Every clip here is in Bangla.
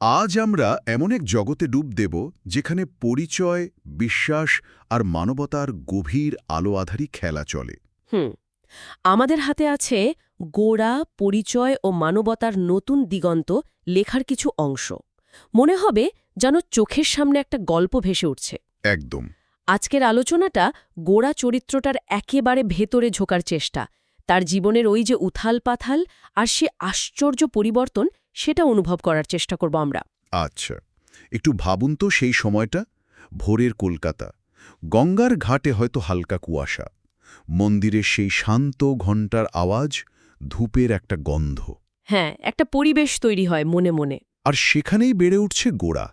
আজ আমরা এমন এক জগতে ডুব দেব যেখানে পরিচয় বিশ্বাস আর মানবতার গভীর আলো আধারি খেলা চলে। হুম আমাদের হাতে আছে গোড়া পরিচয় ও মানবতার নতুন দিগন্ত লেখার কিছু অংশ। মনে হবে যেন চোখের সামনে একটা গল্প ভেসে উঠছে। একদম। আজকের আলোচনাটা গোড়া চরিত্রটার একেবারে ভেতরে ঝোকার চেষ্টা। তার জীবনের ওই যে উথাল পাথাল আর সে আশ্চর্য পরিবর্তন সেটা অনুভব করার চেষ্টা করব আমরা। আচ্ছা একটু ভাবুন তো সেই সময়টা ভোরের কলকাতা। গঙ্গার ঘাটে হয়তো হালকা কুয়াশা। মন্দিরের সেই শান্ত ঘণ্টার আওয়াজ ধূপের একটা গন্ধ। হ্যাঁ একটা পরিবেশ তৈরি হয় মনে মনে। আর সেখানেই বেড়ে উঠছে গোড়া।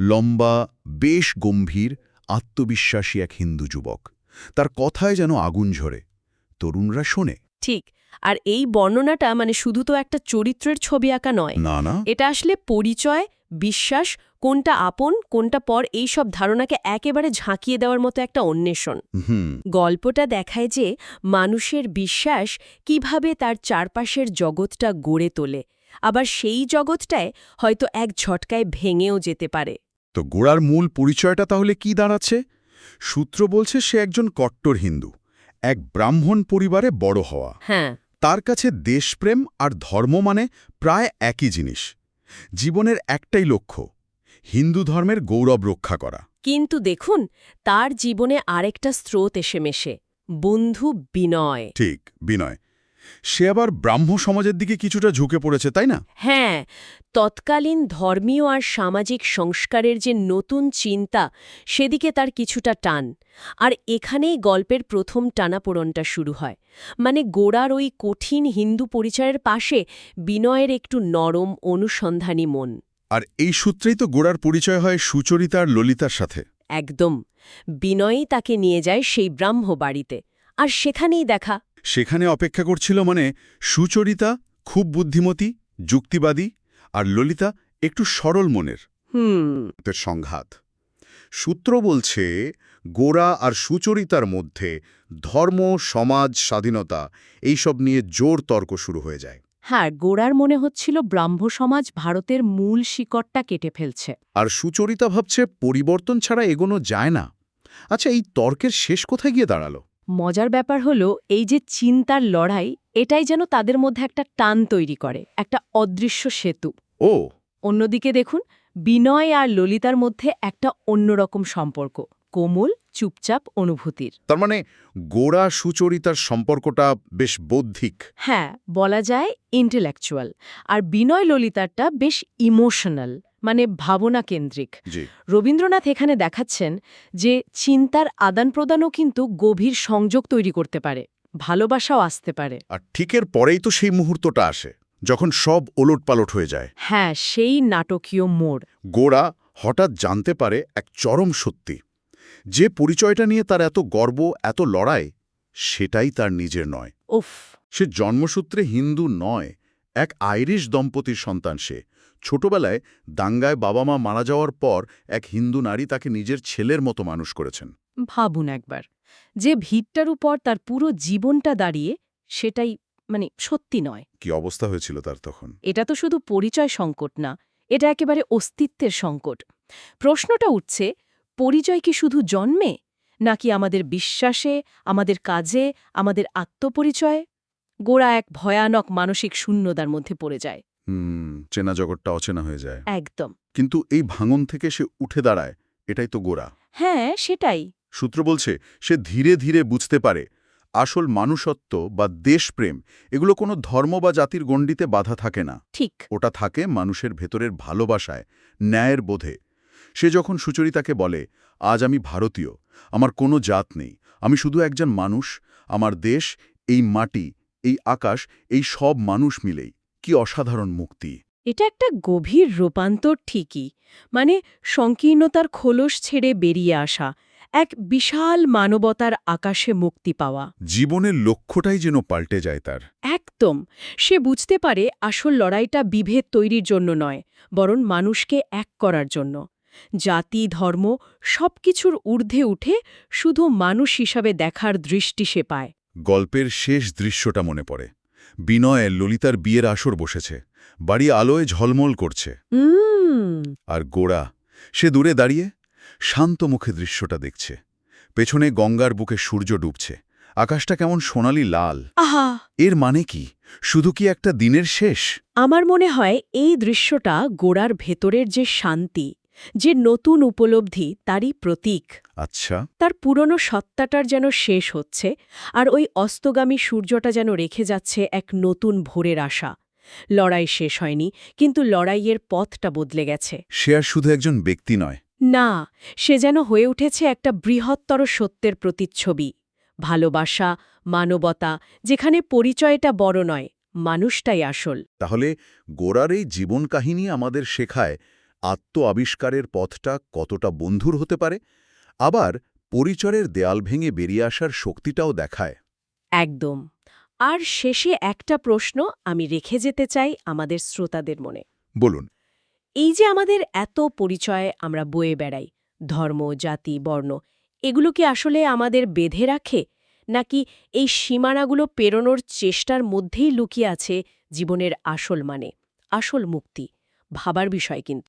লম্বা বেশ গম্ভীর আত্মবিশ্বাসী এক হিন্দু যুবক। তার কথায় যেন আগুন ঝরে। তরুণরা শোনে। ঠিক আর এই বর্ণনাটা মানে শুধু তো একটা চরিত্রের ছবি আঁকা নয়। না না। এটা আসলে পরিচয় বিশ্বাস কোনটা আপন কোনটা পর এই সব ধারণাকে একেবারে ঝাঁকিয়ে দেওয়ার মতো একটা অন্বেষণ। গল্পটা দেখায় যে মানুষের বিশ্বাস কীভাবে তার চারপাশের জগৎটা গড়ে তোলে। আবার সেই জগৎটায় হয়তো এক ঝটকায় ভেঙেও যেতে পারে। তো গোড়ার মূল পরিচয়টা তাহলে কি দাঁড়াচ্ছে? সূত্র বলছে সে একজন কট্টর হিন্দু এক ব্রাহ্মণ পরিবারে বড় হওয়া। হ্যাঁ। তার কাছে দেশপ্রেম আর ধর্ম মানে প্রায় একই জিনিস। জীবনের একটাই লক্ষ্য হিন্দু ধর্মের গৌরব রক্ষা করা। কিন্তু দেখুন তার জীবনে আরেকটা স্রোত এসে মেশে বন্ধু বিনয়। ঠিক বিনয়। সে আবার ব্রাহ্ম সমাজের দিকে কিছুটা ঝুঁকে পড়েছে তাই না? হ্যাঁ তৎকালীন ধর্মীয় আর সামাজিক সংস্কারের যে নতুন চিন্তা সেদিকে তার কিছুটা টান। আর এখানেই গল্পের প্রথম টানাপোড়নটা শুরু হয়। মানে গোড়ার ওই কঠিন হিন্দু পরিচয়ের পাশে বিনয়ের একটু নরম অনুসন্ধানী মন। আর এই সূত্রেই তো গোড়ার পরিচয় হয় সুচরিতা আর ললিতার সাথে। একদম। বিনয়ই তাকে নিয়ে যায় সেই ব্রাহ্ম বাড়িতে। আর সেখানেই দেখা সেখানে অপেক্ষা করছিল মানে সুচরিতা খুব বুদ্ধিমতী যুক্তিবাদী আর ললিতা একটু সরল মনের। সংঘাত। সূত্র বলছে গোরা আর সুচরিতার মধ্যে ধর্ম সমাজ স্বাধীনতা এইসব নিয়ে জোর তর্ক শুরু হয়ে যায়। হ্যাঁ গোড়ার মনে হচ্ছিল ব্রাহ্ম সমাজ ভারতের মূল শিকড়টা কেটে ফেলছে। আর সুচরিতা ভাবছে পরিবর্তন ছাড়া এগোনো যায় না। আচ্ছা এই তর্কের শেষ কোথায় গিয়ে দাঁড়াল? মজার ব্যাপার হলো এই যে চিন্তার লড়াই এটাই যেন তাদের মধ্যে একটা টান তৈরি করে একটা অদৃশ্য সেতু। ও। অন্যদিকে দেখুন বিনয় আর ললিতার মধ্যে একটা অন্যরকম সম্পর্ক কোমল চুপচাপ অনুভূতির। তার মানে গোড়া সুচরিতার সম্পর্কটা বেশ বৌদ্ধিক। হ্যাঁ বলা যায় ইন্টেলেকচুয়াল আর বিনয় ললিতারটা বেশ ইমোশনাল মানে ভাবনা কেন্দ্রিক। রবীন্দ্রনাথ এখানে দেখাচ্ছেন যে চিন্তার আদান প্রদানও কিন্তু গভীর সংযোগ তৈরি করতে পারে ভালোবাসাও আসতে পারে। আর ঠিকের পরেই তো সেই মুহূর্তটা আসে যখন সব ওলটপালট হয়ে যায়। হ্যাঁ সেই নাটকীয় মোড়। গোড়া হঠাৎ জানতে পারে এক চরম সত্যি। যে পরিচয়টা নিয়ে তার এত গর্ব এত লড়াই সেটাই তার নিজের নয়। উফ। সে জন্মসূত্রে হিন্দু নয় এক আইরিশ দম্পতির সন্তান সে। ছোটবেলায় দাঙ্গায় বাবা মা মারা যাওয়ার পর এক হিন্দু নারী তাকে নিজের ছেলের মতো মানুষ করেছেন। ভাবুন একবার যে ভিতটার উপর তার পুরো জীবনটা দাঁড়িয়ে সেটাই মানে সত্যি নয়। কি অবস্থা হয়েছিল তার তখন? এটা তো শুধু পরিচয় সংকট না এটা একেবারে অস্তিত্বের সংকট। প্রশ্নটা উঠছে পরিচয় কি শুধু জন্মে নাকি আমাদের বিশ্বাসে আমাদের কাজে আমাদের আত্মপরিচয়ে? গোড়া এক ভয়ানক মানসিক শূন্যতার মধ্যে পড়ে যায়। হুম চেনা জগৎটা অচেনা হয়ে যায়। একদম। কিন্তু এই ভাঙন থেকে সে উঠে দাঁড়ায় এটাই তো গোড়া। হ্যাঁ সেটাই। সূত্র বলছে সে ধীরে ধীরে বুঝতে পারে আসল মানুষত্ব বা দেশপ্রেম এগুলো কোনো ধর্ম বা জাতির গণ্ডিতে বাধা থাকে না। ঠিক। ওটা থাকে মানুষের ভেতরের ভালোবাসায় ন্যায়ের বোধে। সে যখন সুচরিতাকে বলে আজ আমি ভারতীয় আমার কোনো জাত নেই আমি শুধু একজন মানুষ আমার দেশ এই মাটি এই আকাশ এই সব মানুষ মিলেই। কি অসাধারণ মুক্তি। এটা একটা গভীর রূপান্তর ঠিকই মানে সংকীর্ণতার খোলস ছেড়ে বেরিয়ে আসা এক বিশাল মানবতার আকাশে মুক্তি পাওয়া। জীবনের লক্ষ্যটাই যেন পাল্টে যায় তার। একদম সে বুঝতে পারে আসল লড়াইটা বিভেদ তৈরির জন্য নয় বরং মানুষকে এক করার জন্য। জাতি ধর্ম সবকিছুর ঊর্ধ্বে উঠে শুধু মানুষ হিসাবে দেখার দৃষ্টি সে পায়। গল্পের শেষ দৃশ্যটা মনে পড়ে। বিনয় ললিতার বিয়ের আসর বসেছে। বাড়ি আলোয় ঝলমল করছে। আর গোড়া সে দূরে দাঁড়িয়ে শান্ত মুখে দৃশ্যটা দেখছে। পেছনে গঙ্গার বুকে সূর্য ডুবছে। আকাশটা কেমন সোনালি লাল। আহা! এর মানে কি? শুধু কি একটা দিনের শেষ? আমার মনে হয় এই দৃশ্যটা গোড়ার ভেতরের যে শান্তি যে নতুন উপলব্ধি তারই প্রতীক। আচ্ছা। তার পুরনো সত্তাটার যেন শেষ হচ্ছে আর ওই অস্তগামী সূর্যটা যেন রেখে যাচ্ছে এক নতুন ভোরের আশা। লড়াই শেষ হয়নি কিন্তু লড়াইয়ের পথটা বদলে গেছে। সে আর শুধু একজন ব্যক্তি নয়। না সে যেন হয়ে উঠেছে একটা বৃহত্তর সত্যের প্রতিচ্ছবি। ভালোবাসা মানবতা যেখানে পরিচয়টা বড় নয় মানুষটাই আসল। তাহলে গোড়ার এই জীবন কাহিনী আমাদের শেখায় আত্ম আবিষ্কারের পথটা কতটা বন্ধুর হতে পারে আবার পরিচরের দেয়াল ভেঙে বেরিয়ে আসার শক্তিটাও দেখায়। একদম। আর শেষে একটা প্রশ্ন আমি রেখে যেতে চাই আমাদের শ্রোতাদের মনে। বলুন। এই যে আমাদের এত পরিচয় আমরা বয়ে বেড়াই ধর্ম জাতি বর্ণ এগুলো কি আসলে আমাদের বেঁধে রাখে? নাকি এই সীমানাগুলো পেরোনোর চেষ্টার মধ্যেই লুকিয়ে আছে জীবনের আসল মানে আসল মুক্তি ভাবার বিষয় কিন্তু।